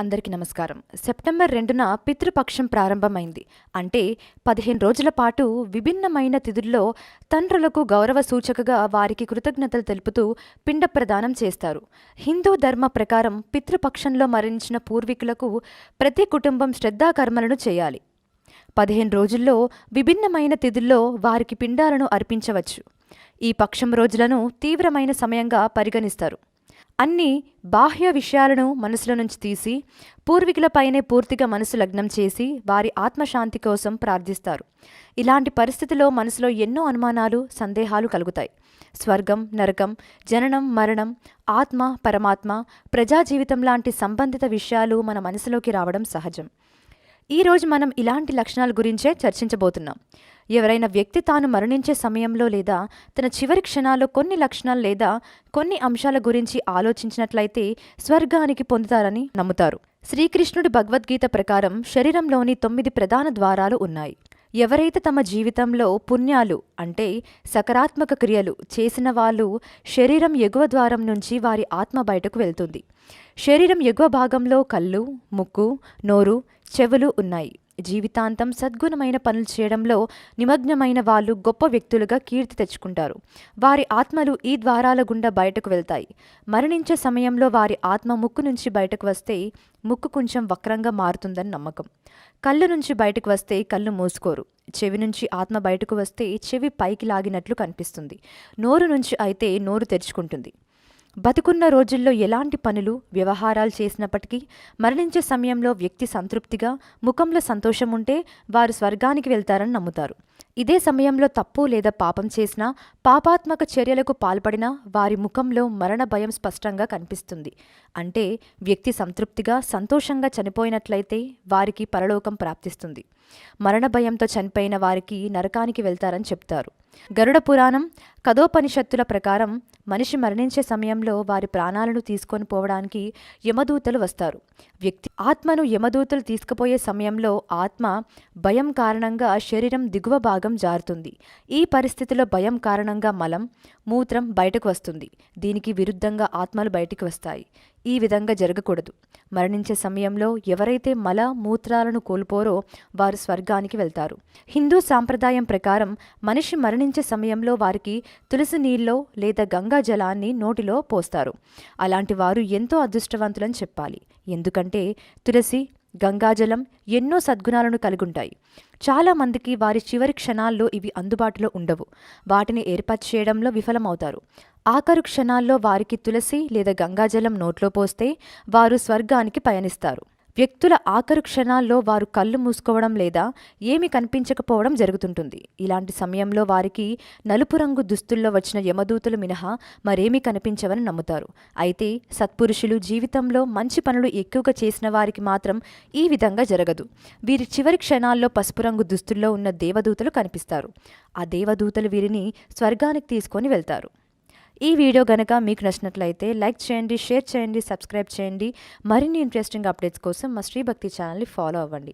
అందరికీ నమస్కారం. సెప్టెంబర్ రెండున పితృపక్షం ప్రారంభమైంది. అంటే పదిహేను రోజుల పాటు విభిన్నమైన తిథుల్లో తండ్రులకు గౌరవ సూచకగా వారికి కృతజ్ఞతలు తెలుపుతూ పిండ ప్రదానం చేస్తారు. హిందూ ధర్మ ప్రకారం పితృపక్షంలో మరణించిన పూర్వీకులకు ప్రతి కుటుంబం శ్రద్ధాకర్మలను చేయాలి. పదిహేను రోజుల్లో విభిన్నమైన తిథుల్లో వారికి పిండాలను అర్పించవచ్చు. ఈ పక్షం రోజులను తీవ్రమైన సమయంగా పరిగణిస్తారు. అన్ని బాహ్య విషయాలను మనసుల నుంచి తీసి పూర్వీకులపైనే పూర్తిగా మనసు లగ్నం చేసి వారి ఆత్మశాంతి కోసం ప్రార్థిస్తారు. ఇలాంటి పరిస్థితిలో మనసులో ఎన్నో అనుమానాలు సందేహాలు కలుగుతాయి. స్వర్గం నరకం జననం మరణం ఆత్మ పరమాత్మ ప్రజా జీవితం లాంటి సంబంధిత విషయాలు మన మనసులోకి రావడం సహజం. ఈరోజు మనం ఇలాంటి లక్షణాల గురించే చర్చించబోతున్నాం. ఎవరైనా వ్యక్తి తాను మరణించే సమయంలో లేదా తన చివరి క్షణాల్లో కొన్ని లక్షణాలు లేదా కొన్ని అంశాల గురించి ఆలోచించినట్లయితే స్వర్గానికి పొందుతారని నమ్ముతారు. శ్రీకృష్ణుడి భగవద్గీత ప్రకారం శరీరంలోని తొమ్మిది ప్రధాన ద్వారాలు ఉన్నాయి. ఎవరైతే తమ జీవితంలో పుణ్యాలు అంటే సకారాత్మక క్రియలు చేసిన వాళ్ళు శరీరం ఎగువ ద్వారం నుంచి వారి ఆత్మ బయటకు వెళ్తుంది. శరీరం ఎగువ భాగంలో కళ్ళు ముక్కు నోరు చెవులు ఉన్నాయి. జీవితాంతం సద్గుణమైన పనులు చేయడంలో నిమగ్నమైన వాళ్ళు గొప్ప వ్యక్తులుగా కీర్తి తెచ్చుకుంటారు. వారి ఆత్మలు ఈ ద్వారాల గుండా బయటకు వెళ్తాయి. మరణించే సమయంలో వారి ఆత్మ ముక్కు నుంచి బయటకు వస్తే ముక్కు కొంచెం వక్రంగా మారుతుందని నమ్మకం. కళ్ళు నుంచి బయటకు వస్తే కళ్ళు మూసుకోరు. చెవి నుంచి ఆత్మ బయటకు వస్తే చెవి పైకి లాగినట్లు కనిపిస్తుంది. నోరు నుంచి అయితే నోరు తెరుచుకుంటుంది. బతుకున్న రోజుల్లో ఎలాంటి పనులు వ్యవహారాలు చేసినప్పటికీ మరణించే సమయంలో వ్యక్తి సంతృప్తిగా ముఖంలో సంతోషం ఉంటే వారు స్వర్గానికి వెళ్తారని నమ్ముతారు. ఇదే సమయంలో తప్పు లేదా పాపం చేసినా పాపాత్మక చర్యలకు పాల్పడినా వారి ముఖంలో మరణ భయం స్పష్టంగా కనిపిస్తుంది. అంటే వ్యక్తి సంతృప్తిగా సంతోషంగా చనిపోయినట్లయితే వారికి పరలోకం ప్రాప్తిస్తుంది. మరణ భయంతో చనిపోయిన వారికి నరకానికి వెళ్తారని చెప్తారు. గరుడ పురాణం కథోపనిషత్తుల ప్రకారం మనిషి మరణించే సమయంలో వారి ప్రాణాలను తీసుకొని పోవడానికి యమదూతలు వస్తారు. వ్యక్తి ఆత్మను యమదూతలు తీసుకుపోయే సమయంలో ఆత్మ భయం కారణంగా శరీరం దిగువ భాగం జారుతుంది. ఈ పరిస్థితిలో భయం కారణంగా మలం మూత్రం బయటకు వస్తుంది. దీనికి విరుద్ధంగా ఆత్మలు బయటికి వస్తాయి. ఈ విధంగా జరగకూడదు. మరణించే సమయంలో ఎవరైతే మల మూత్రాలను కోల్పోరో వారు స్వర్గానికి వెళ్తారు. హిందూ సాంప్రదాయం ప్రకారం మనిషి మరణించే సమయంలో వారికి తులసి నీళ్ళలో లేదా గంగా జలాన్ని నోటిలో పోస్తారు. అలాంటి వారు ఎంతో అదృష్టవంతులని చెప్పాలి. ఎందుకంటే తులసి గంగాజలం ఎన్నో సద్గుణాలను కలిగుంటాయి. చాలామందికి వారి చివరి క్షణాల్లో ఇవి అందుబాటులో ఉండవు. వాటిని ఏర్పాటు చేయడంలో విఫలమవుతారు. ఆఖరు క్షణాల్లో వారికి తులసి లేదా గంగాజలం నోట్లో పోస్తే వారు స్వర్గానికి పయనిస్తారు. వ్యక్తుల ఆఖరు క్షణాల్లో వారు కళ్ళు మూసుకోవడం లేదా ఏమి కనిపించకపోవడం జరుగుతుంటుంది. ఇలాంటి సమయంలో వారికి నలుపు రంగు దుస్తుల్లో వచ్చిన యమదూతలు మినహా మరేమీ కనిపించవని నమ్ముతారు. అయితే సత్పురుషులు జీవితంలో మంచి పనులు ఎక్కువగా చేసిన వారికి మాత్రం ఈ విధంగా జరగదు. వీరి చివరి క్షణాల్లో పసుపు రంగు దుస్తుల్లో ఉన్న దేవదూతలు కనిపిస్తారు. ఆ దేవదూతలు వీరిని స్వర్గానికి తీసుకొని వెళ్తారు. ఈ వీడియో గనక మీకు నచ్చినట్లయితే లైక్ చేయండి షేర్ చేయండి సబ్స్క్రైబ్ చేయండి. మరిన్ని ఇంట్రెస్టింగ్ అప్డేట్స్ కోసం మా శ్రీభక్తి ఛానల్ని ఫాలో అవ్వండి.